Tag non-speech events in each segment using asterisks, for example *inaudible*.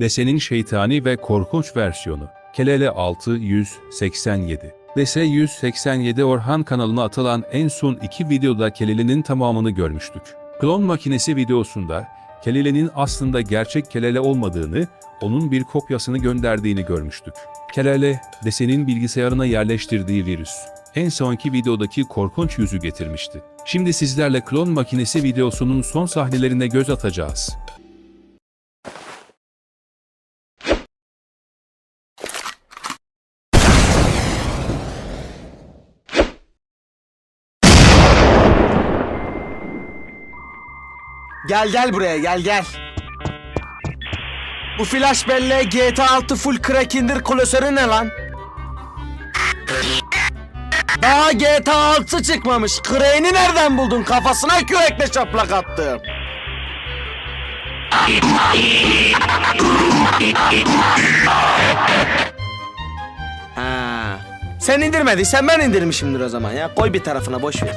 Desenin şeytani ve korkunç versiyonu. Kelele 687. Dese 187 Orhan kanalına atılan en son iki videoda Kelele'nin tamamını görmüştük. Klon makinesi videosunda Kelele'nin aslında gerçek Kelele olmadığını, onun bir kopyasını gönderdiğini görmüştük. Kelele, Dese'nin bilgisayarına yerleştirdiği virüs. En sonki videodaki korkunç yüzü getirmişti. Şimdi sizlerle klon makinesi videosunun son sahnelerine göz atacağız. Gel gel buraya gel gel. Bu flash belleğe GTA 6 full crack indir klasörü ne lan? Daha GTA 6 çıkmamış. Crack'ini nereden buldun? Kafasına kürekle şaplak attım. Ha. Sen indirmediysen ben indirmişimdir o zaman ya. Koy bir tarafına boş ver.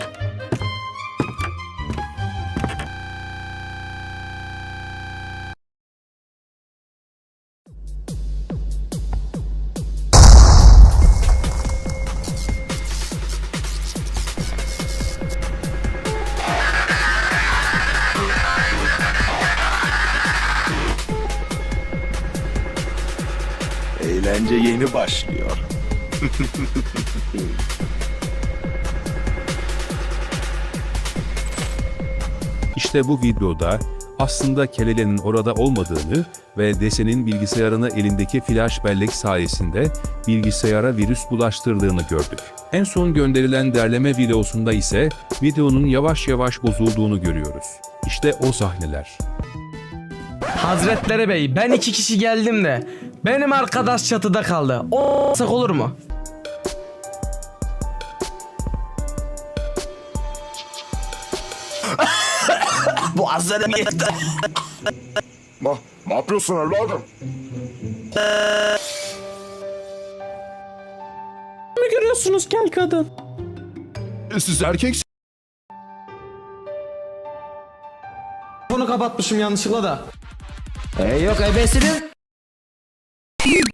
Eğlence yeni başlıyor. *laughs* İşte bu videoda aslında Kelele'nin orada olmadığını ve Dese'nin bilgisayarına elindeki flash bellek sayesinde bilgisayara virüs bulaştırdığını gördük. En son gönderilen derleme videosunda ise videonun yavaş yavaş bozulduğunu görüyoruz. İşte o sahneler. Hazretleri Bey ben iki kişi geldim de benim arkadaş çatıda kaldı. O sak olur mu? *laughs* Bu azları Ma, ne yapıyorsun evladım? Ne görüyorsunuz kel kadın? E, siz erkek Bunu kapatmışım yanlışlıkla da. E yok ebesinin.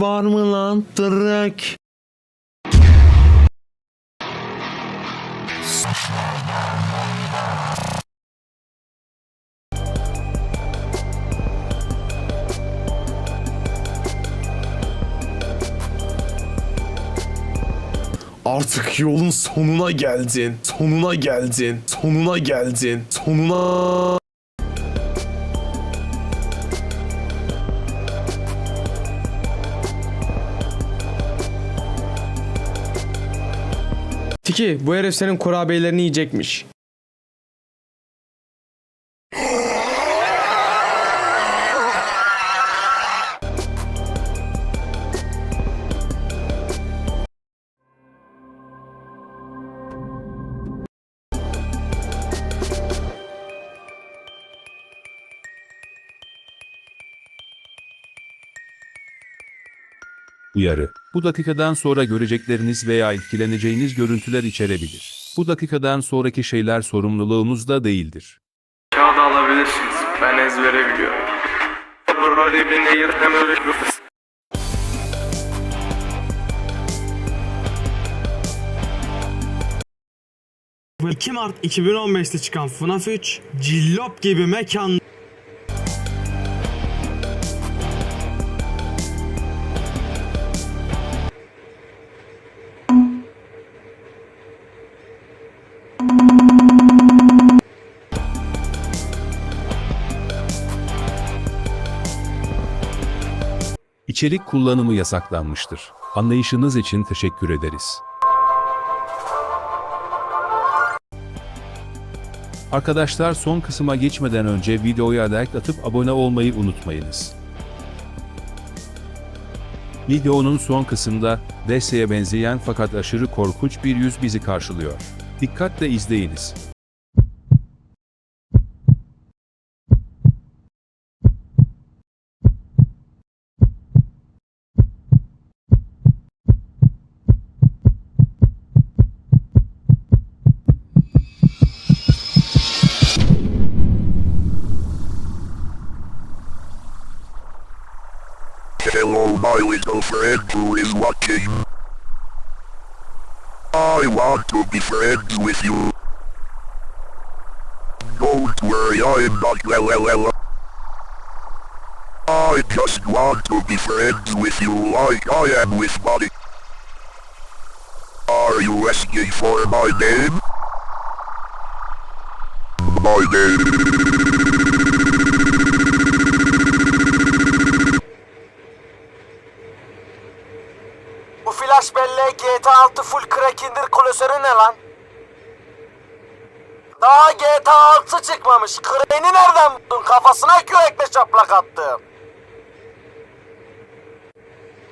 Var mı lan tırnak? Artık yolun sonuna geldin. Sonuna geldin. Sonuna geldin. Sonuna... Tiki bu herif senin kurabiyelerini yiyecekmiş. Uyarı. Bu dakikadan sonra görecekleriniz veya etkileneceğiniz görüntüler içerebilir. Bu dakikadan sonraki şeyler sorumluluğunuzda değildir. Kağıdı alabilirsiniz. Ben ezbere biliyorum. Öyle 2 Mart 2015'te çıkan FNAF 3 cillop gibi mekan İçerik kullanımı yasaklanmıştır. Anlayışınız için teşekkür ederiz. Arkadaşlar son kısma geçmeden önce videoya like atıp abone olmayı unutmayınız. Videonun son kısımda DS'ye benzeyen fakat aşırı korkunç bir yüz bizi karşılıyor. Dikkatle izleyiniz. Little friend who is watching. I want to be friends with you. Don't worry, I am not well. I just want to be friends with you like I am with Buddy. Are you asking for my name? My name full crack indir klasörü ne lan? Daha GTA 6 çıkmamış. Crack'i nereden buldun? Kafasına kürekle çaplak attım.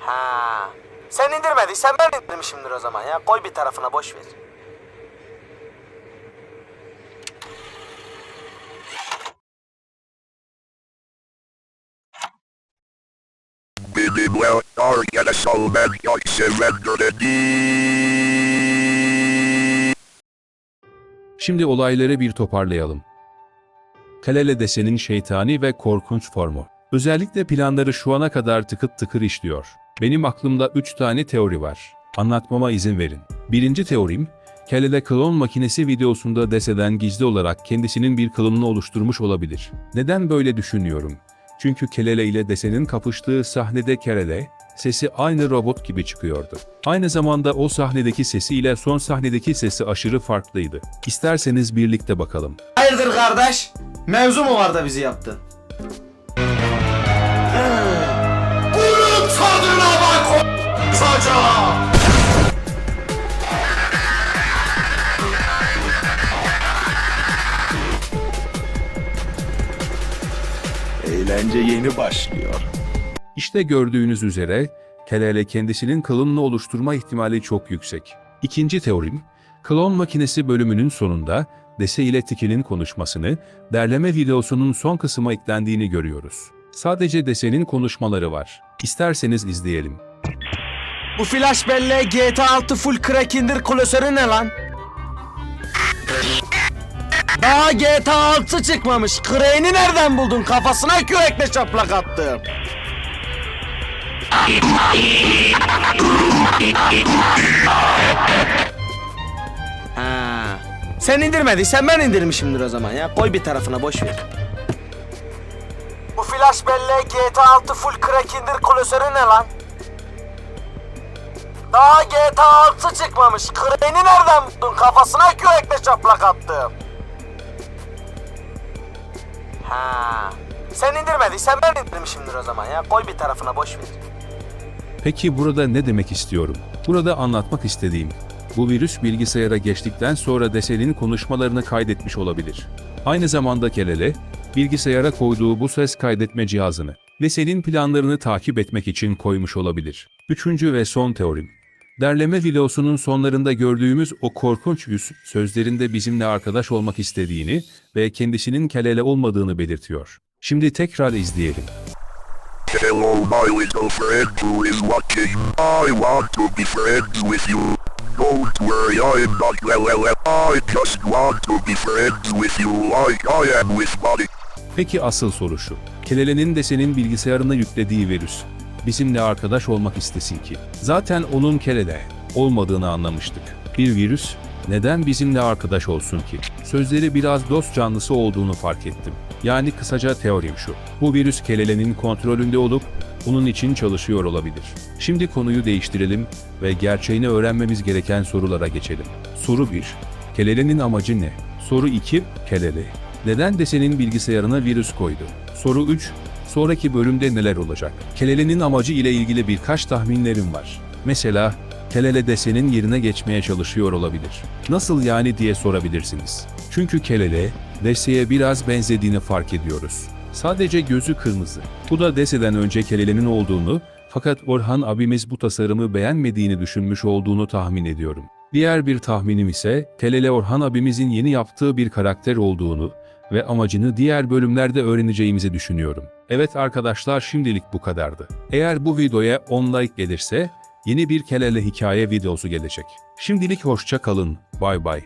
Ha. Sen indirmediysen ben indirmişimdir o zaman ya. Koy bir tarafına boş ver. Arkadaşal ben çok sevendim. Şimdi olayları bir toparlayalım. Kalele desenin şeytani ve korkunç formu. Özellikle planları şu ana kadar tıkır tıkır işliyor. Benim aklımda 3 tane teori var. Anlatmama izin verin. Birinci teorim, Kelele klon makinesi videosunda deseden gizli olarak kendisinin bir klonunu oluşturmuş olabilir. Neden böyle düşünüyorum? Çünkü Kelele ile desenin kapıştığı sahnede Kelele, sesi aynı robot gibi çıkıyordu. Aynı zamanda o sahnedeki sesi ile son sahnedeki sesi aşırı farklıydı. İsterseniz birlikte bakalım. Hayırdır kardeş? Mevzu mu var da bizi yaptın? Bunun tadına bak o Eğlence yeni başlıyor. İşte gördüğünüz üzere, Kelele kendisinin klonunu oluşturma ihtimali çok yüksek. İkinci teorim, klon makinesi bölümünün sonunda Dese ile Tiki'nin konuşmasını, derleme videosunun son kısma eklendiğini görüyoruz. Sadece Dese'nin konuşmaları var. İsterseniz izleyelim. Bu flash bellek GTA 6 full crack indir klasörü ne lan? Daha GTA 6 çıkmamış. Crack'i nereden buldun? Kafasına kürekle çaplak attım. Sen indirmediysen ben indirmişimdir o zaman ya. Koy bir tarafına boş ver. Bu flash bellek GTA 6 full crack indir klasörü ne lan? Daha GTA 6 çıkmamış. Crack'i nereden buldun? Kafasına kürekle çaplak attım. Ha. Sen indirmediysen ben indirmişimdir o zaman ya. Koy bir tarafına boş ver. Peki burada ne demek istiyorum? Burada anlatmak istediğim, bu virüs bilgisayara geçtikten sonra Dese'nin konuşmalarını kaydetmiş olabilir. Aynı zamanda Kelele, bilgisayara koyduğu bu ses kaydetme cihazını ve senin planlarını takip etmek için koymuş olabilir. Üçüncü ve son teorim. Derleme videosunun sonlarında gördüğümüz o korkunç yüz sözlerinde bizimle arkadaş olmak istediğini ve kendisinin Kelele olmadığını belirtiyor. Şimdi tekrar izleyelim. Hello, my little friend who is watching. I want to be friends with you. Don't worry, I am not well. I just want to be friends with you like I am with Buddy. Peki asıl soru şu. Kelele'nin de senin bilgisayarına yüklediği virüs. Bizimle arkadaş olmak istesin ki. Zaten onun Kelele olmadığını anlamıştık. Bir virüs Neden bizimle arkadaş olsun ki? Sözleri biraz dost canlısı olduğunu fark ettim. Yani kısaca teorim şu. Bu virüs Kelele'nin kontrolünde olup bunun için çalışıyor olabilir. Şimdi konuyu değiştirelim ve gerçeğini öğrenmemiz gereken sorulara geçelim. Soru 1. Kelele'nin amacı ne? Soru 2. Kelele. Neden desenin bilgisayarına virüs koydu? Soru 3. Sonraki bölümde neler olacak? Kelele'nin amacı ile ilgili birkaç tahminlerim var. Mesela Kelele desenin yerine geçmeye çalışıyor olabilir. Nasıl yani diye sorabilirsiniz. Çünkü Kelele, Dese'ye biraz benzediğini fark ediyoruz. Sadece gözü kırmızı. Bu da Dese'den önce Kelele'nin olduğunu, fakat Orhan abimiz bu tasarımı beğenmediğini düşünmüş olduğunu tahmin ediyorum. Diğer bir tahminim ise Kelele Orhan abimizin yeni yaptığı bir karakter olduğunu ve amacını diğer bölümlerde öğreneceğimizi düşünüyorum. Evet arkadaşlar şimdilik bu kadardı. Eğer bu videoya 10 like gelirse yeni bir Kelele hikaye videosu gelecek. Şimdilik hoşça kalın. Bay bay.